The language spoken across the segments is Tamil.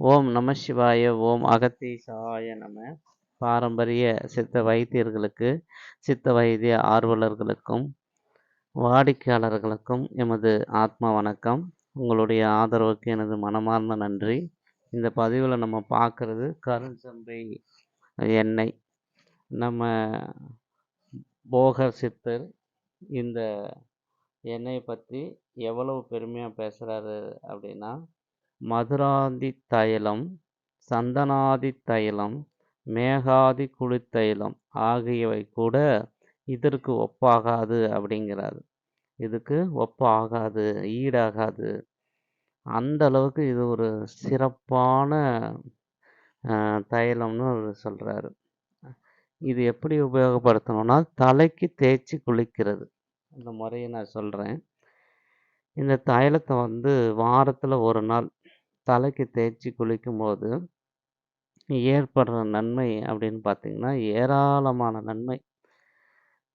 ஓம் நம சிவாய ஓம் அகத்தீசாய நம. பாரம்பரிய சித்த வைத்தியர்களுக்கு சித்த வைத்திய ஆர்வலர்களுக்கும் வாடிக்கையாளர்களுக்கும் எமது ஆத்மா வணக்கம். உங்களுடைய ஆதரவுக்கு எனது மனமார்ந்த நன்றி. இந்த பதிவில் நம்ம பார்க்குறது கருஞ்சம்பை எண்ணெய் நம்ம போகர் சித்தர் இந்த எண்ணெயை பற்றி எவ்வளவு பெருமையாக பேசுகிறாரு அப்படின்னா மதுராந்தி தைலம் சந்தனாதி தைலம் மேகாதி குளிர்தைலம் ஆகியவை கூட இதற்கு ஒப்பாகாது அப்படிங்கிறாரு. இதுக்கு ஒப்பாகாது ஈடாகாது. அந்த அளவுக்கு இது ஒரு சிறப்பான தைலம்னு அவர் சொல்கிறாரு இது எப்படி உபயோகப்படுத்தணும்னா தலைக்கு தேய்ச்சி குளிக்கிறது. இந்த முறையை நான் சொல்கிறேன் இந்த தைலத்தை வந்து வாரத்தில் ஒரு நாள் தலைக்கு தேய்ச்சி குளிக்கும்போது ஏற்படுற நன்மை அப்படின்னு பார்த்தீங்கன்னா ஏராளமான நன்மை.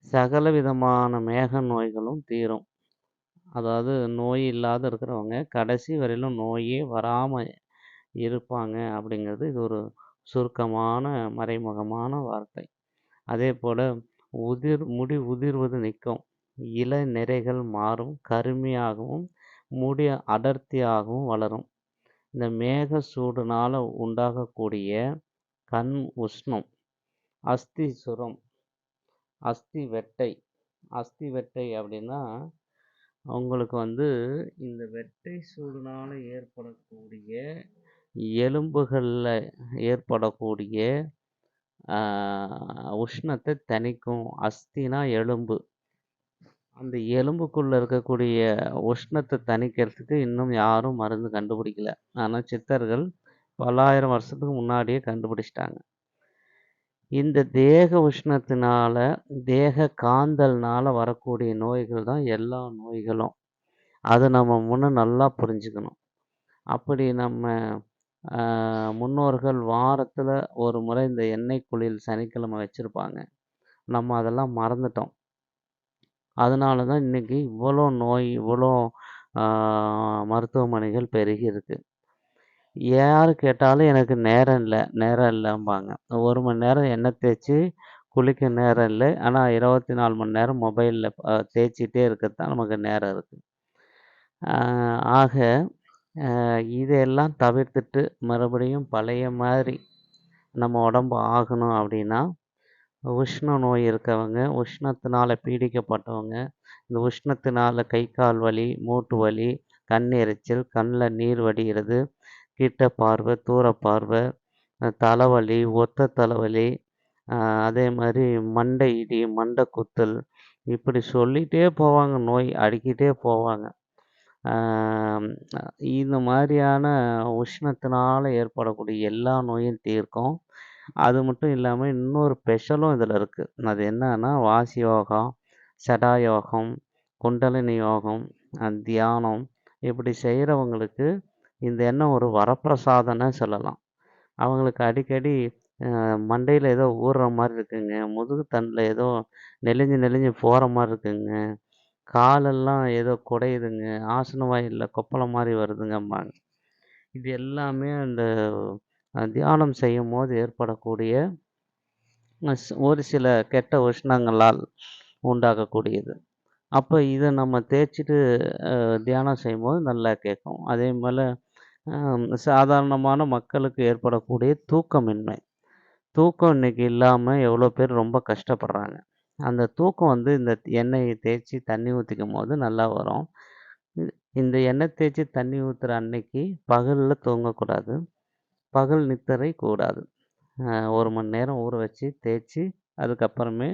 சகல விதமான மேக நோய்களும் தீரும். அதாவது நோய் இல்லாத இருக்கிறவங்க கடைசி வரையிலும் நோயே வராமல் இருப்பாங்க அப்படிங்கிறது இது ஒரு சுருக்கமான மறைமுகமான வார்த்தை. அதே போல் உதிர் முடி உதிர்வது நிற்கும். இள நிறைகள் மாறும் கருமையாகவும் முடி அடர்த்தியாகவும் வளரும். இந்த மேக சூடுனால் உண்டாகக்கூடிய கண் உஷ்ணம் அஸ்தி சுரம் அஸ்தி வெட்டை. அஸ்தி வெட்டை அப்படின்னா அவங்களுக்கு வந்து இந்த வெட்டை சூடுனால் ஏற்படக்கூடிய எலும்புகளில் ஏற்படக்கூடிய உஷ்ணத்தை தணிக்கும். அஸ்தினா எலும்பு. அந்த எலும்புக்குள்ளே இருக்கக்கூடிய உஷ்ணத்தை தணிக்கிறதுக்கு இன்னும் யாரும் மருந்து கண்டுபிடிக்கல. ஆனால் சித்தர்கள் பல்லாயிரம் வருஷத்துக்கு முன்னாடியே கண்டுபிடிச்சிட்டாங்க. இந்த தேக உஷ்ணத்தினால தேக காந்தல்னால வரக்கூடிய நோய்கள் தான் எல்லா நோய்களும். அதை நம்ம முன்ன நல்லா புரிஞ்சுக்கணும். அப்படி நம்ம முன்னோர்கள் வாரத்தில் ஒரு முறை இந்த எண்ணெய் குளியல் சனிக்கிழமை வச்சுருப்பாங்க. நம்ம அதெல்லாம் மறந்துட்டோம். அதனால தான் இன்றைக்கி இவ்வளோ நோய் இவ்வளோ மருத்துவமனைகள் பெருகியிருக்கு. யார் கேட்டாலும் எனக்கு நேரம் இல்லை நேரம் இல்லைம்பாங்க. ஒரு மணி நேரம் எண்ணெய் தேய்ச்சி குளிக்க நேரம் இல்லை. ஆனால் இருபத்தி நாலு மணி நேரம் மொபைலில் தேய்ச்சிட்டே இருக்கிறது தான் நமக்கு நேரம் இருக்குது ஆக இதையெல்லாம் தவிர்த்துட்டு மறுபடியும் பழைய மாதிரி நம்ம உடம்பு ஆகணும் அப்படின்னா உஷ்ண நோய் இருக்கவங்க உஷ்ணத்தினால பீடிக்கப்பட்டவங்க இந்த உஷ்ணத்தினால கை கால் வலி மூட்டு வலி கண் எரிச்சல் கண்ணில் நீர் வடிகிறது கிட்ட பார்வை தூர பார்வை அஹ் தலைவலி ஒத்த தலைவலி அஹ் அதே மாதிரி மண்டை இடி மண்டை குத்தல் இப்படி சொல்லிகிட்டே போவாங்க நோய் அடுக்கிட்டே போவாங்க. இந்த மாதிரியான உஷ்ணத்தினால ஏற்படக்கூடிய எல்லா நோயும் தீர்க்கும். அது மட்டும் இல்லாமல் இன்னொரு ஸ்பெஷலும் இதில் இருக்குது அது என்னன்னா வாசி யோகம் சடா யோகம் குண்டலினி யோகம் தியானம். இப்படி செய்கிறவங்களுக்கு இந்த எண்ணம் ஒரு வரப்பிரசாதம்னு சொல்லலாம். அவங்களுக்கு அடிக்கடி மண்டையில் ஏதோ ஊறுற மாதிரி இருக்குங்க. முதுகு தண்டில் ஏதோ நெளிஞ்சு நெளிஞ்சு போகிற மாதிரி இருக்குங்க. காலெல்லாம் ஏதோ குடையுதுங்க. ஆசன வாயிலில் கொப்பளம் மாதிரி வருதுங்கம்பாங்க. இது எல்லாமே அந்த தியானம் செய்யும் போது ஏற்படக்கூடிய ஒரு சில கெட்ட உஷ்ணங்களால் உண்டாகக்கூடியது. அப்போ இதை நம்ம தேய்ச்சிட்டு தியானம் செய்யும்போது நல்லா கேட்கும். அதே போல் சாதாரணமான மக்களுக்கு ஏற்படக்கூடிய தூக்கமின்மை. தூக்கம் இன்னைக்கு இல்லாமல் எவ்வளோ பேர் ரொம்ப கஷ்டப்படுறாங்க. அந்த தூக்கம் வந்து இந்த எண்ணெயை தேய்ச்சி தண்ணி ஊற்றிக்கும் போது நல்லா வரும். இந்த எண்ணெய் தேய்ச்சி தண்ணி ஊற்றுற அன்னைக்கு பகலில் தூங்கக்கூடாது. பகல் நித்திரை கூடாது. ஒரு மணி நேரம் ஊற வச்சு தேய்ச்சி அதுக்கப்புறமே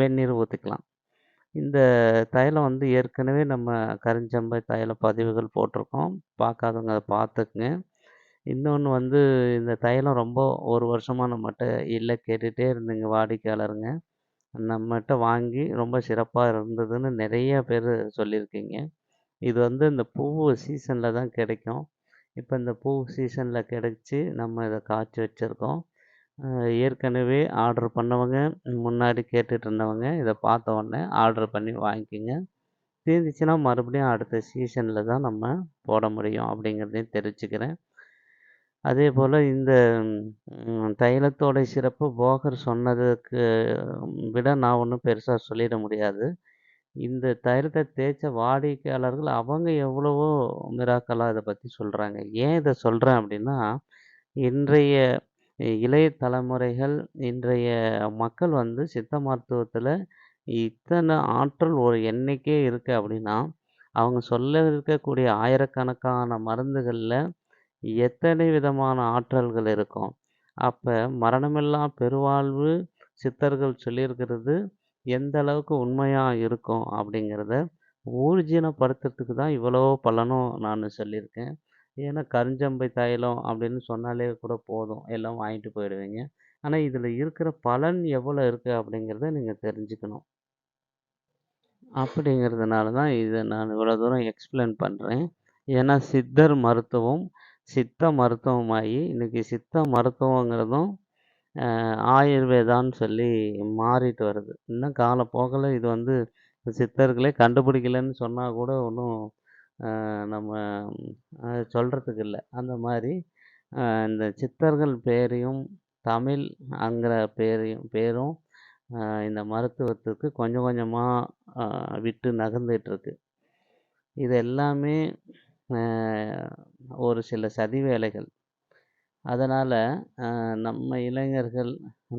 வெந்நீர் ஊற்றிக்கலாம் இந்த தைலம் வந்து ஏற்கனவே நம்ம கருஞ்சம்பை தைல பதிவுகள் போட்டிருக்கோம். பார்க்காதவங்க அதை பார்த்துக்குங்க. இன்னொன்று வந்து இந்த தைலம் ரொம்ப ஒரு வருஷமாக நம்மகிட்ட இல்லை கேட்டுகிட்டே இருந்தீங்க வாடிக்கையாளருங்க. நம்மகிட்ட வாங்கி ரொம்ப சிறப்பாக இருந்ததுன்னு நிறைய பேர் சொல்லியிருக்கீங்க. இது வந்து இந்த பூ சீசனில் தான் கிடைக்கும். இப்போ இந்த பூ சீசனில் கிடைச்சி நம்ம இதை காய்ச்சி வச்சுருக்கோம். ஏற்கனவே ஆர்டர் பண்ணவங்க முன்னாடி கேட்டுகிட்டு இருந்தவங்க இதை பார்த்த உடனே ஆர்டர் பண்ணி வாங்கிக்கோங்க. தீர்ந்துச்சுன்னா மறுபடியும் அடுத்த சீசனில் தான் நம்ம போட முடியும் அப்படிங்கிறதையும் தெரிவிச்சுக்கிறேன் அதேபோல் இந்த தைலத்தோட சிறப்பு போகர் சொன்னதுக்கு விட நான் ஒன்றும் பெருசாக சொல்லிட முடியாது. இந்த தைலத்தை தேய்ச்ச வாடிக்கையாளர்கள் அவங்க எவ்வளவோ மிராக்களாக இதை பற்றி சொல்கிறாங்க ஏன் இதை சொல்கிறேன் அப்படின்னா இன்றைய இளைய தலைமுறைகள் இன்றைய மக்கள் வந்து சித்த மருத்துவத்தில் இத்தனை ஆற்றல் ஒரு எண்ணிக்கே இருக்குது அப்படின்னா அவங்க சொல்ல இருக்கக்கூடிய ஆயிரக்கணக்கான மருந்துகளில் எத்தனை விதமான ஆற்றல்கள் இருக்கும். அப்போ மரணமில்லா பெருவாழ்வு சித்தர்கள் சொல்லியிருக்கிறது எந்த அளவுக்கு உண்மையாக இருக்கும் அப்படிங்கிறத ஊர்ஜினப்படுத்துறதுக்கு தான் இவ்வளோ பலனும் நான் சொல்லியிருக்கேன். ஏன்னா கருஞ்சம்பை தைலம் அப்படின்னு சொன்னாலே கூட போதும். எல்லாம் வாங்கிட்டு போயிடுவீங்க. ஆனால் இதில் இருக்கிற பலன் எவ்வளோ இருக்குது அப்படிங்கிறத நீங்கள் தெரிஞ்சுக்கணும். அப்படிங்கிறதுனால தான் இதை நான் இவ்வளோ தூரம் எக்ஸ்பிளைன் பண்ணுறேன் ஏன்னா சித்தர் மருத்துவம் சித்த மருத்துவமாகி இன்றைக்கி சித்த மருத்துவங்கிறதும் ஆயுர்வேதான்னு சொல்லி மாறிட்டு வருது. இன்னும் காலப்போக்கில் இது வந்து சித்தர்களே கண்டுபிடிக்கலன்னு சொன்னால் கூட ஒன்றும் நம்ம சொல்கிறதுக்கு இல்லை. அந்த மாதிரி இந்த சித்தர்கள் பேரையும் தமிழ் அங்கிற பேரையும் பேரும் இந்த மருத்துவத்துக்கு கொஞ்சம் கொஞ்சமாக விட்டு நகர்ந்துட்டுருக்கு இது எல்லாமே ஒரு சில சதி வேலைகள். அதனால் நம்ம இளைஞர்கள்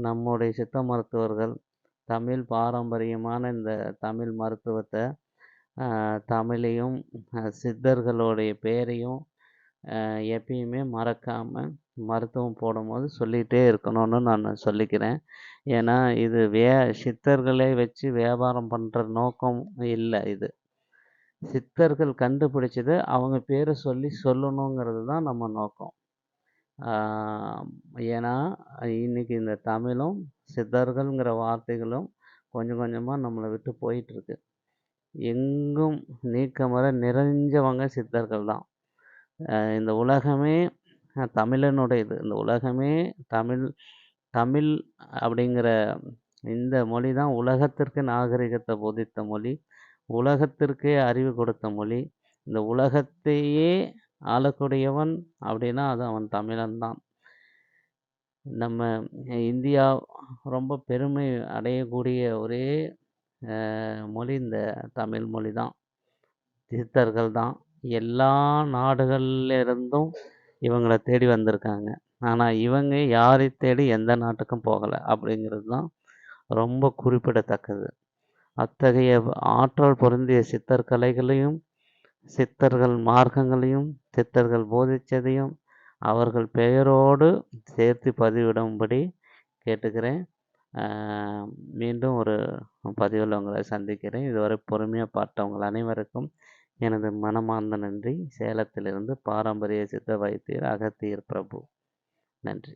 நம்முடைய சித்த மருத்துவர்கள் தமிழ் பாரம்பரியமான இந்த தமிழ் மருத்துவத்தை தமிழையும் சித்தர்களுடைய பேரையும் எப்பயுமே மறக்காமல் மருத்துவம் போடும்போது சொல்லிகிட்டே இருக்கணும்னு நான் சொல்லிக்கிறேன். ஏன்னா இது வே சித்தர்களை வச்சு வியாபாரம் பண்ணுற நோக்கம் இல்லை இது. சித்தர்கள் கண்டுபிடிச்சதை அவங்க பேரை சொல்லி சொல்லணுங்கிறது தான் நம்ம நோக்கம். ஏன்னா இன்றைக்கி இந்த தமிழும் சித்தர்கள்ங்கிற வார்த்தைகளும் கொஞ்சம் கொஞ்சமாக நம்மளை விட்டு போயிட்டுருக்கு. எங்கும் நீக்கமர நிறைஞ்சவங்க சித்தர்கள் தான் இந்த உலகமே தமிழனுடையது. இந்த உலகமே தமிழ் தமிழ் அப்படிங்கிற இந்த மொழி தான் உலகத்திற்கு நாகரிகத்தை போதித்த மொழி உலகத்திற்கே அறிவு கொடுத்த மொழி. இந்த உலகத்தையே ஆளக்கூடியவன் அப்படின்னா அது அவன் தமிழன் தான். நம்ம இந்தியா ரொம்ப பெருமை அடையக்கூடிய ஒரே மொழி இந்த தமிழ் மொழி தான். சித்தர்கள் தான். எல்லா நாடுகள்ல இருந்தும் இவங்களை தேடி வந்திருக்காங்க. ஆனால் இவங்க யாரை தேடி எந்த நாட்டுக்கும் போகலை அப்படிங்கிறது தான் ரொம்ப குறிப்பிடத்தக்கது. அத்தகைய ஆற்றல் பொருந்திய சித்தர் கலைகளையும் சித்தர்கள் மார்க்கங்களையும் சித்தர்கள் போதித்ததையும் அவர்கள் பெயரோடு சேர்த்து பதிவிடும்படி கேட்டுக்கிறேன். மீண்டும் ஒரு பதிவில் உங்களை சந்திக்கிறேன். இதுவரை பொறுமையாக பார்த்தவங்கள் அனைவருக்கும் எனது மனமார்ந்த நன்றி. சேலத்திலிருந்து பாரம்பரிய சித்த வைத்தியர் அகத்தியர் பிரபு. நன்றி.